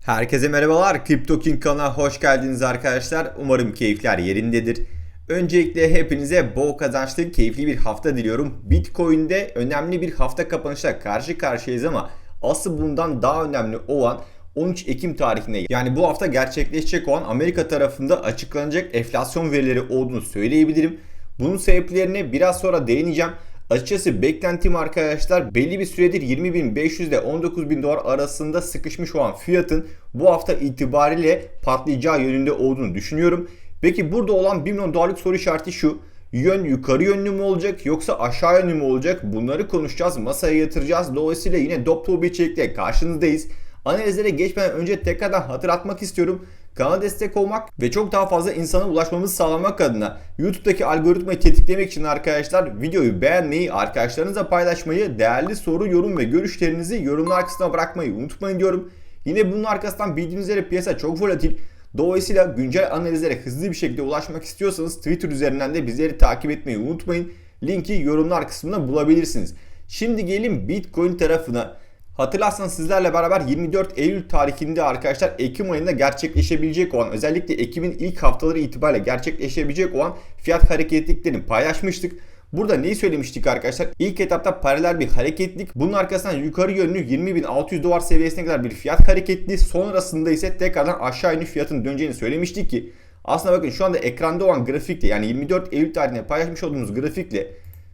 Herkese merhabalar. Crypto King kanalına hoş geldiniz arkadaşlar. Umarım keyifler yerindedir. Öncelikle hepinize bol kazançlı, keyifli bir hafta diliyorum. Bitcoin'de önemli bir hafta kapanışla karşı karşıyayız ama asıl bundan daha önemli olan 13 Ekim tarihinde yani bu hafta gerçekleşecek olan Amerika tarafında açıklanacak enflasyon verileri olduğunu söyleyebilirim. Bunun sebeplerine biraz sonra değineceğim. Açıkçası beklentim arkadaşlar belli bir süredir 20.500 ile 19.000 dolar arasında sıkışmış olan fiyatın bu hafta itibariyle patlayacağı yönünde olduğunu düşünüyorum. Peki burada olan 1 milyon dolarlık soru işareti şu. Yön yukarı yönlü mü olacak yoksa aşağı yönlü mü olacak? Bunları konuşacağız, masaya yatıracağız. Dolayısıyla yine dop dolu bir içerikle karşınızdayız. Analizlere geçmeden önce tekrardan hatırlatmak istiyorum. Kanala destek olmak ve çok daha fazla insana ulaşmamızı sağlamak adına YouTube'daki algoritmayı tetiklemek için arkadaşlar videoyu beğenmeyi, arkadaşlarınızla paylaşmayı, değerli soru, yorum ve görüşlerinizi yorumlar kısmına bırakmayı unutmayın diyorum. Yine bunun arkasından bildiğiniz üzere piyasa çok volatil. Dolayısıyla güncel analizlere hızlı bir şekilde ulaşmak istiyorsanız Twitter üzerinden de bizleri takip etmeyi unutmayın. Linki yorumlar kısmında bulabilirsiniz. Şimdi gelin Bitcoin tarafına. Hatırlarsanız sizlerle beraber 24 Eylül tarihinde arkadaşlar Ekim ayında gerçekleşebilecek olan özellikle Ekim'in ilk haftaları itibariyle gerçekleşebilecek olan fiyat hareketliklerini paylaşmıştık. Burada neyi söylemiştik arkadaşlar? İlk etapta paralel bir hareketlik. Bunun arkasından yukarı yönlü 20.600 dolar seviyesine kadar bir fiyat hareketli. Sonrasında ise tekrardan aşağı yönlü fiyatın döneceğini söylemiştik ki aslında bakın şu anda ekranda olan grafikle yani 24 Eylül tarihinde paylaşmış olduğumuz grafikle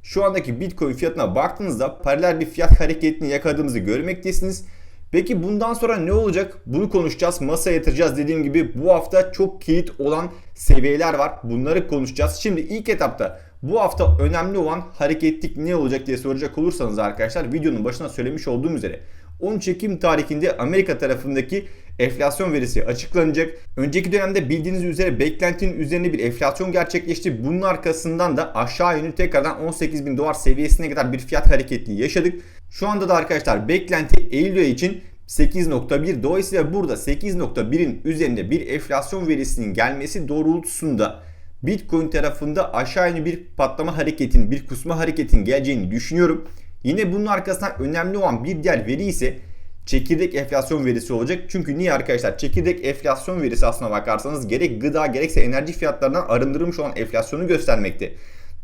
şu andaki Bitcoin fiyatına baktığınızda paralel bir fiyat hareketini yakaladığımızı görmektesiniz. Peki bundan sonra ne olacak? Bunu konuşacağız, masaya yatıracağız. Dediğim gibi bu hafta çok kilit olan seviyeler var. Bunları konuşacağız. Şimdi ilk etapta bu hafta önemli olan hareketlik ne olacak diye soracak olursanız arkadaşlar videonun başına söylemiş olduğum üzere 13 Ekim tarihinde Amerika tarafındaki enflasyon verisi açıklanacak. Önceki dönemde bildiğiniz üzere beklentinin üzerine bir enflasyon gerçekleşti. Bunun arkasından da aşağı yönlü tekrardan 18 bin dolar seviyesine kadar bir fiyat hareketliği yaşadık. Şu anda da arkadaşlar beklenti Eylül için 8.1 dolayısıyla burada 8.1'in üzerinde bir enflasyon verisinin gelmesi doğrultusunda Bitcoin tarafında aşağı yönlü bir patlama hareketin, bir kusma hareketin geleceğini düşünüyorum. Yine bunun arkasından önemli olan bir diğer veri ise çekirdek enflasyon verisi olacak. Çünkü niye arkadaşlar? Çekirdek enflasyon verisi aslına bakarsanız gerek gıda gerekse enerji fiyatlarından arındırılmış olan enflasyonu göstermekte.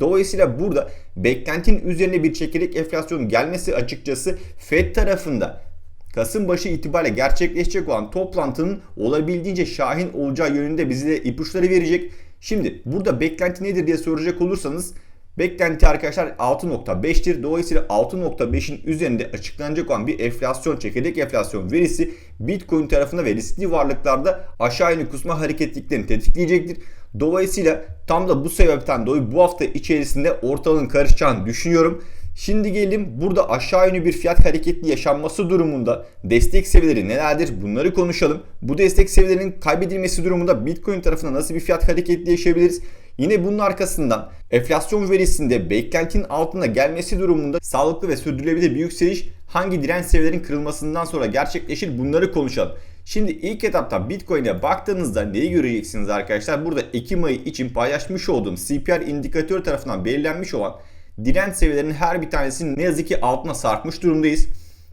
Dolayısıyla burada beklentinin üzerine bir çekirdek enflasyonun gelmesi açıkçası Fed tarafında Kasım başı itibariyle gerçekleşecek olan toplantının olabildiğince şahin olacağı yönünde bize ipuçları verecek. Şimdi burada beklenti nedir diye soracak olursanız Beklenti arkadaşlar 6.5'tir. Dolayısıyla 6.5'in üzerinde açıklanacak olan bir enflasyon, çekirdek enflasyon verisi Bitcoin tarafında ve riskli varlıklarda aşağı yönlü kusma hareketliklerini tetikleyecektir. Dolayısıyla tam da bu sebepten dolayı bu hafta içerisinde ortalığın karışacağını düşünüyorum. Şimdi gelelim burada aşağı yönlü bir fiyat hareketli yaşanması durumunda destek seviyeleri nelerdir bunları konuşalım. Bu destek seviyelerinin kaybedilmesi durumunda Bitcoin tarafında nasıl bir fiyat hareketli yaşayabiliriz? Yine bunun arkasından enflasyon verisinde beklentinin altında gelmesi durumunda sağlıklı ve sürdürülebilir bir yükseliş hangi direnç seviyelerin kırılmasından sonra gerçekleşir bunları konuşalım. Şimdi ilk etapta Bitcoin'e baktığınızda neyi göreceksiniz arkadaşlar? Burada Ekim ayı için paylaşmış olduğum CPR indikatör tarafından belirlenmiş olan direnç seviyelerinin her bir tanesinin ne yazık ki altına sarkmış durumdayız.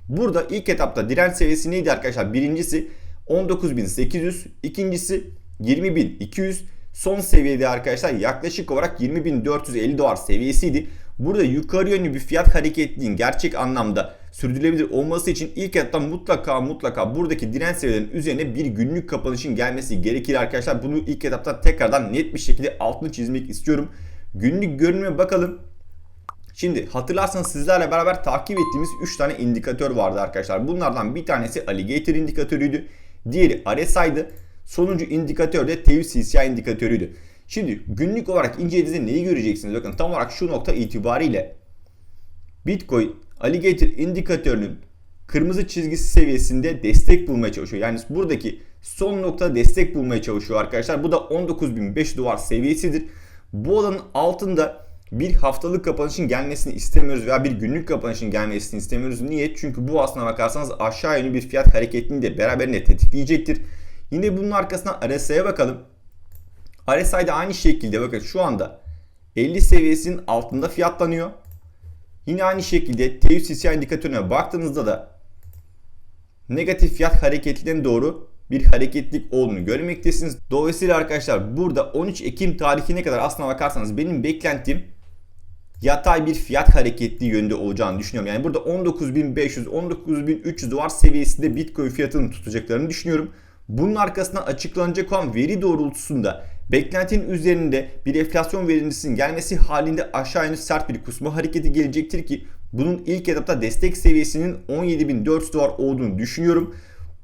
Burada ilk etapta direnç seviyesi neydi arkadaşlar? Birincisi 19.800, ikincisi 20.200, son seviyede arkadaşlar yaklaşık olarak 20.450 dolar seviyesiydi. Burada yukarı yönlü bir fiyat hareketliliğin gerçek anlamda sürdürülebilir olması için ilk etapta mutlaka mutlaka buradaki direnç seviyelerinin üzerine bir günlük kapanışın gelmesi gerekir arkadaşlar. Bunu ilk etapta tekrardan net bir şekilde altını çizmek istiyorum. Günlük görünüme bakalım. Şimdi hatırlarsanız sizlerle beraber takip ettiğimiz 3 tane indikatör vardı arkadaşlar. Bunlardan bir tanesi Alligator indikatörüydü. Diğeri RSI'dı. Sonuncu indikatör de TÜV CCI indikatörüydü. Şimdi günlük olarak incelediğinizde neyi göreceksiniz? Bakın tam olarak şu nokta itibariyle Bitcoin Alligator indikatörünün kırmızı çizgisi seviyesinde destek bulmaya çalışıyor. Yani buradaki son nokta destek bulmaya çalışıyor arkadaşlar. Bu da 19.500 dolar seviyesidir. Bu alanın altında bir haftalık kapanışın gelmesini istemiyoruz veya bir günlük kapanışın gelmesini istemiyoruz. Niye? Çünkü bu aslına bakarsanız aşağı yönlü bir fiyat hareketini de beraberinde tetikleyecektir. Yine bunun arkasından RSI'ye bakalım. RSI'de aynı şekilde bakın şu anda 50 seviyesinin altında fiyatlanıyor. Yine aynı şekilde CCI indikatörüne baktığınızda da negatif fiyat hareketlerine doğru bir hareketlik olduğunu görmektesiniz. Dolayısıyla arkadaşlar burada 13 Ekim tarihine kadar aslına bakarsanız benim beklentim yatay bir fiyat hareketli yönde olacağını düşünüyorum. Yani burada 19.500 19.300 dolar seviyesinde Bitcoin fiyatını tutacaklarını düşünüyorum. Bunun arkasından açıklanacak olan veri doğrultusunda beklentinin üzerinde bir enflasyon verisinin gelmesi halinde aşağı yönlü sert bir kusma hareketi gelecektir ki bunun ilk etapta destek seviyesinin 17.400 dolar olduğunu düşünüyorum.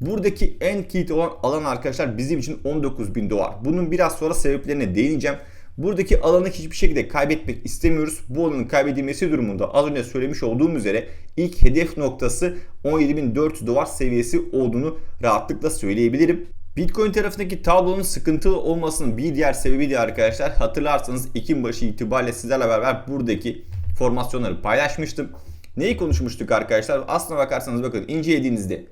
Buradaki en kilit olan alan arkadaşlar bizim için 19.000 dolar. Bunun biraz sonra sebeplerine değineceğim. Buradaki alanı hiçbir şekilde kaybetmek istemiyoruz. Bu alanın kaybedilmesi durumunda az önce söylemiş olduğum üzere ilk hedef noktası 17.400 dolar seviyesi olduğunu rahatlıkla söyleyebilirim. Bitcoin tarafındaki tablonun sıkıntılı olmasının bir diğer sebebi de arkadaşlar hatırlarsanız Ekim başı itibariyle sizlerle beraber buradaki formasyonları paylaşmıştım. Neyi konuşmuştuk arkadaşlar? Aslına bakarsanız bakın incelediğinizde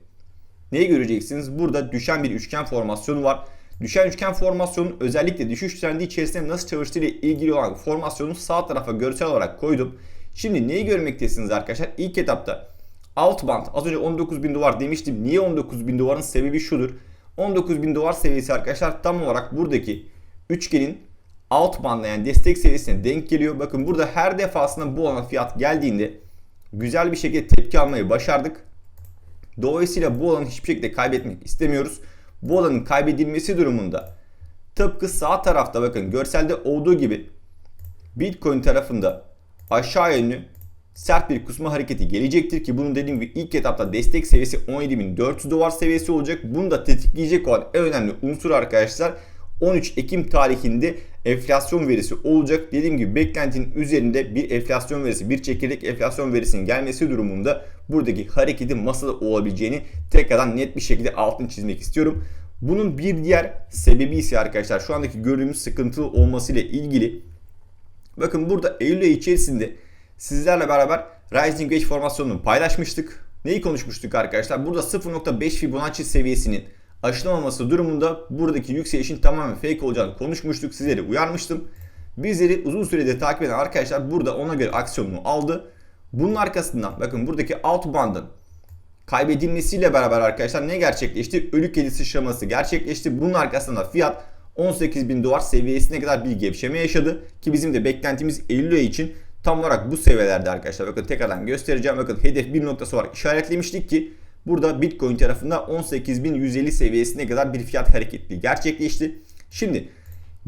neyi göreceksiniz? Burada düşen bir üçgen formasyonu var. Düşen üçgen formasyonun özellikle düşüş trendi içerisinde nasıl çalıştığı ile ilgili olan formasyonu sağ tarafa görsel olarak koydum. Şimdi neyi görmektesiniz arkadaşlar? İlk etapta alt band az önce 19.000 dolar demiştim. Niye 19.000 doların sebebi şudur. 19.000 dolar seviyesi arkadaşlar tam olarak buradaki üçgenin alt bandına yani destek seviyesine denk geliyor. Bakın burada her defasında bu alana fiyat geldiğinde güzel bir şekilde tepki almayı başardık. Dolayısıyla bu alanı hiçbir şekilde kaybetmek istemiyoruz. Bu alanın kaybedilmesi durumunda tıpkı sağ tarafta bakın görselde olduğu gibi Bitcoin tarafında aşağı yönlü sert bir kusma hareketi gelecektir ki bunun dediğim gibi ilk etapta destek seviyesi 17.400 dolar seviyesi olacak. Bunu da tetikleyecek olan en önemli unsur arkadaşlar 13 Ekim tarihinde enflasyon verisi olacak. Dediğim gibi beklentinin üzerinde bir enflasyon verisi, bir çekirdek enflasyon verisinin gelmesi durumunda buradaki hareketin masada olabileceğini tekrardan net bir şekilde altını çizmek istiyorum. Bunun bir diğer sebebi ise arkadaşlar şu andaki gördüğümüz sıkıntılı olmasıyla ilgili. Bakın burada Eylül ayı içerisinde sizlerle beraber Rising Wedge formasyonunu paylaşmıştık. Neyi konuşmuştuk arkadaşlar? Burada 0.5 Fibonacci seviyesinin aşılamaması durumunda buradaki yükselişin tamamen fake olacağını konuşmuştuk. Sizleri uyarmıştım. Bizleri uzun süredir takip eden arkadaşlar burada ona göre aksiyonunu aldı. Bunun arkasından bakın buradaki alt bandın kaybedilmesiyle beraber arkadaşlar ne gerçekleşti? Ölü kedi sıçraması gerçekleşti. Bunun arkasından fiyat 18 bin dolar seviyesine kadar bir gevşeme yaşadı. Ki bizim de beklentimiz Eylül ayı için tam olarak bu seviyelerde arkadaşlar. Bakın tekrardan göstereceğim. Bakın hedef bir noktası olarak işaretlemiştik ki burada Bitcoin tarafında 18.150 seviyesine kadar bir fiyat hareketli gerçekleşti. Şimdi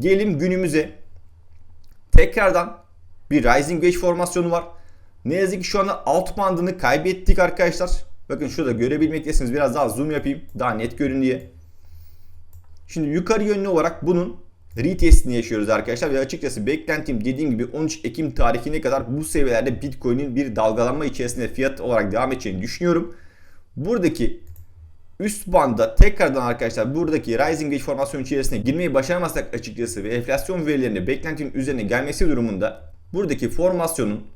gelelim günümüze. Tekrardan bir Rising Wedge formasyonu var. Ne yazık ki şu anda alt bandını kaybettik arkadaşlar. Bakın şurada görebilmektesiniz. Biraz daha zoom yapayım. Daha net görün diye. Şimdi yukarı yönlü olarak bunun retestini yaşıyoruz arkadaşlar. Ve açıkçası beklentim dediğim gibi 13 Ekim tarihine kadar bu seviyelerde Bitcoin'in bir dalgalanma içerisinde fiyat olarak devam edeceğini düşünüyorum. Buradaki üst banda tekrardan arkadaşlar buradaki Rising Wedge formasyon içerisine girmeyi başaramazsak açıkçası ve enflasyon verilerine beklentinin üzerine gelmesi durumunda buradaki formasyonun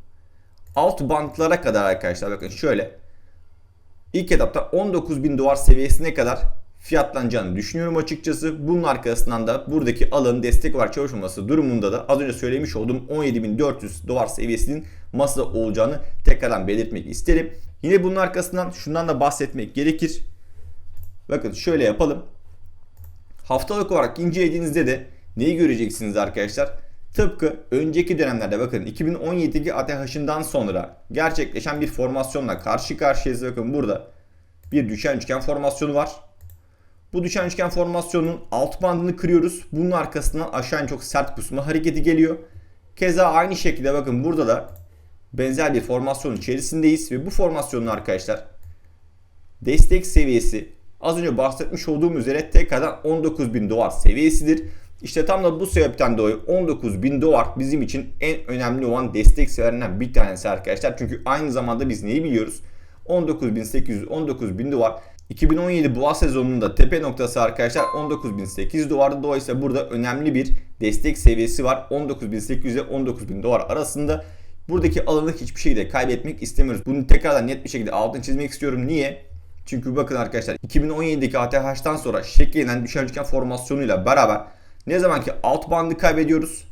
alt bantlara kadar arkadaşlar bakın şöyle ilk etapta 19.000 dolar seviyesine kadar fiyatlanacağını düşünüyorum açıkçası. Bunun arkasından da buradaki alanın destek olarak çalışması durumunda da az önce söylemiş olduğum 17.400 dolar seviyesinin masada olacağını tekrardan belirtmek isterim. Yine bunun arkasından şundan da bahsetmek gerekir. Bakın şöyle yapalım. Haftalık olarak incelediğinizde de neyi göreceksiniz arkadaşlar? Tıpkı önceki dönemlerde bakın 2017'deki ATH'ından sonra gerçekleşen bir formasyonla karşı karşıyayız. Bakın burada bir düşen üçgen formasyonu var. Bu düşen üçgen formasyonun alt bandını kırıyoruz. Bunun arkasından aşağı çok sert kusma hareketi geliyor. Keza aynı şekilde bakın burada da benzer bir formasyon içerisindeyiz ve bu formasyonun arkadaşlar destek seviyesi az önce bahsetmiş olduğum üzere tekrardan 19.000 dolar seviyesidir. İşte tam da bu sebepten dolayı 19.000 dolar bizim için en önemli olan destek seviyelerinden bir tanesi arkadaşlar. Çünkü aynı zamanda biz neyi biliyoruz? 19.800 19.000 dolar 2017 boğa sezonunda tepe noktası arkadaşlar 19.800 dolardı. Dolayısıyla burada önemli bir destek seviyesi var. 19.800 ile 19.000 dolar arasında. Buradaki alanı hiçbir şekilde kaybetmek istemiyoruz. Bunu tekrardan net bir şekilde altını çizmek istiyorum. Niye? Çünkü bakın arkadaşlar 2017'deki ATH'tan sonra şekillenen düşen üçgen formasyonuyla beraber ne zaman ki alt bandı kaybediyoruz.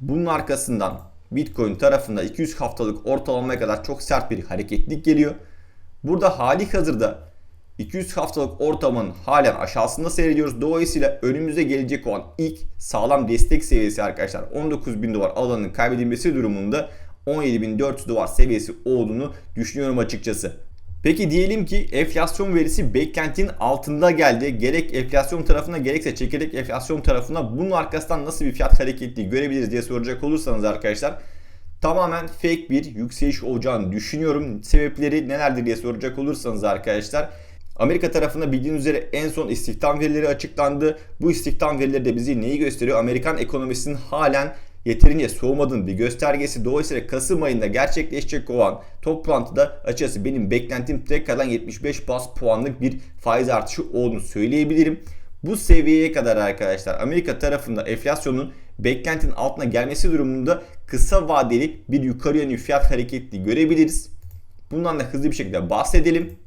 Bunun arkasından Bitcoin tarafında 200 haftalık ortalamaya kadar çok sert bir hareketlik geliyor. Burada hali hazırda 200 haftalık ortamın halen aşağısında seyrediyoruz. Dolayısıyla önümüze gelecek olan ilk sağlam destek seviyesi arkadaşlar 19.000 dolar alanın kaybedilmesi durumunda 17.400 dolar seviyesi olduğunu düşünüyorum açıkçası. Peki diyelim ki enflasyon verisi beklentinin altında geldi. Gerek enflasyon tarafına gerekse çekirdek enflasyon tarafına bunun arkasından nasıl bir fiyat hareketli görebiliriz diye soracak olursanız arkadaşlar tamamen fake bir yükseliş olacağını düşünüyorum. Sebepleri nelerdir diye soracak olursanız arkadaşlar Amerika tarafında bildiğiniz üzere en son istihdam verileri açıklandı. Bu istihdam verileri de bizi neyi gösteriyor? Amerikan ekonomisinin halen yeterince soğumadığının bir göstergesi. Dolayısıyla Kasım ayında gerçekleşecek olan toplantıda açıkçası benim beklentim tekrardan 75 bas puanlık bir faiz artışı olduğunu söyleyebilirim. Bu seviyeye kadar arkadaşlar Amerika tarafında enflasyonun beklentinin altına gelmesi durumunda kısa vadeli bir yukarı yönlü fiyat hareketli görebiliriz. Bundan da hızlı bir şekilde bahsedelim.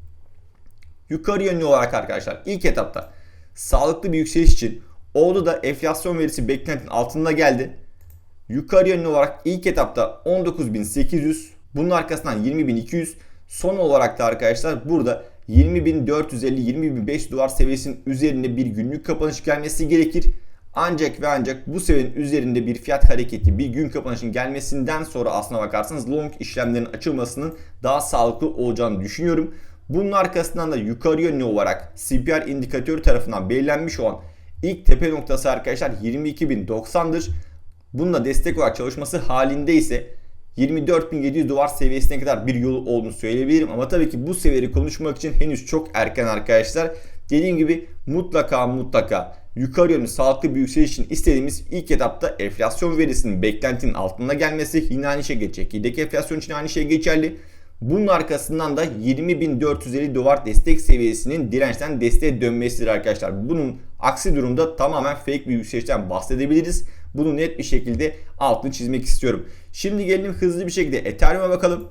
Yukarı yönlü olarak arkadaşlar ilk etapta sağlıklı bir yükseliş için oldu da enflasyon verisi beklentinin altında geldi. Yukarı yönlü olarak ilk etapta 19.800 bunun arkasından 20.200 son olarak da arkadaşlar burada 20.450-20.500 dolar seviyesinin üzerinde bir günlük kapanış gelmesi gerekir. Ancak ve ancak bu seviyenin üzerinde bir fiyat hareketi bir gün kapanışın gelmesinden sonra aslına bakarsanız long işlemlerin açılmasının daha sağlıklı olacağını düşünüyorum. Bunun arkasından da yukarı yönlü olarak CPR indikatörü tarafından belirlenmiş olan ilk tepe noktası arkadaşlar 22.090'dır. Bununla destek olarak çalışması halinde ise 24.700 dolar seviyesine kadar bir yolu olduğunu söyleyebilirim. Ama tabii ki bu seviyeyi konuşmak için henüz çok erken arkadaşlar. Dediğim gibi mutlaka mutlaka yukarı yönlü sağlıklı bir yükseliş için istediğimiz ilk etapta enflasyon verisinin beklentinin altında gelmesi yine aynı şey geçecek. Yedek enflasyon için aynı şey geçerli. Bunun arkasından da 20.450 dolar destek seviyesinin dirençten desteğe dönmesidir arkadaşlar. Bunun aksi durumda tamamen fake bir yükselişten bahsedebiliriz. Bunu net bir şekilde altını çizmek istiyorum. Şimdi gelelim hızlı bir şekilde Ethereum'a bakalım.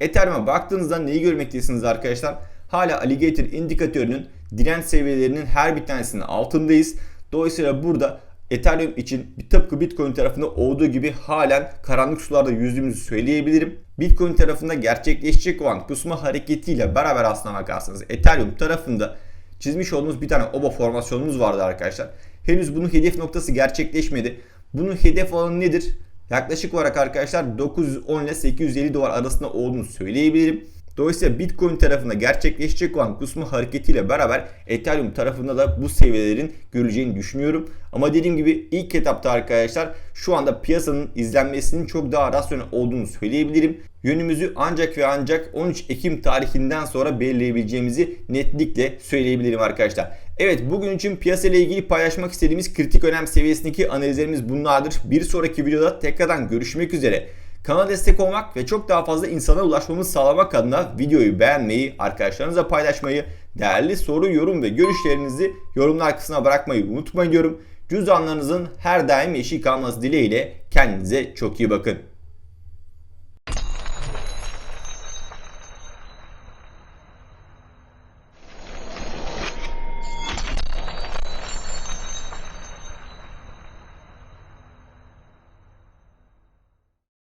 Ethereum'a baktığınızda neyi görmektesiniz arkadaşlar? Hala Alligator indikatörünün direnç seviyelerinin her bir tanesinin altındayız. Dolayısıyla burada Ethereum için tıpkı Bitcoin tarafında olduğu gibi halen karanlık sularda yüzdüğümüzü söyleyebilirim. Bitcoin tarafında gerçekleşecek olan kusma hareketiyle beraber aslına bakarsanız Ethereum tarafında çizmiş olduğumuz bir tane oba formasyonumuz vardı arkadaşlar. Henüz bunun hedef noktası gerçekleşmedi. Bunun hedef alanı nedir? Yaklaşık olarak arkadaşlar 910 ile 850 dolar arasında olduğunu söyleyebilirim. Dolayısıyla Bitcoin tarafında gerçekleşecek olan kusma hareketiyle beraber Ethereum tarafında da bu seviyelerin görüleceğini düşünüyorum. Ama dediğim gibi ilk etapta arkadaşlar şu anda piyasanın izlenmesinin çok daha rasyonel olduğunu söyleyebilirim. Yönümüzü ancak ve ancak 13 Ekim tarihinden sonra belirleyebileceğimizi netlikle söyleyebilirim arkadaşlar. Evet bugün için piyasa ile ilgili paylaşmak istediğimiz kritik önem seviyesindeki analizlerimiz bunlardır. Bir sonraki videoda tekrardan görüşmek üzere. Kanala destek olmak ve çok daha fazla insana ulaşmamızı sağlamak adına videoyu beğenmeyi, arkadaşlarınızla paylaşmayı, değerli soru, yorum ve görüşlerinizi yorumlar kısmına bırakmayı unutmayın diyorum. Cüzdanlarınızın her daim yeşil kalması dileğiyle kendinize çok iyi bakın.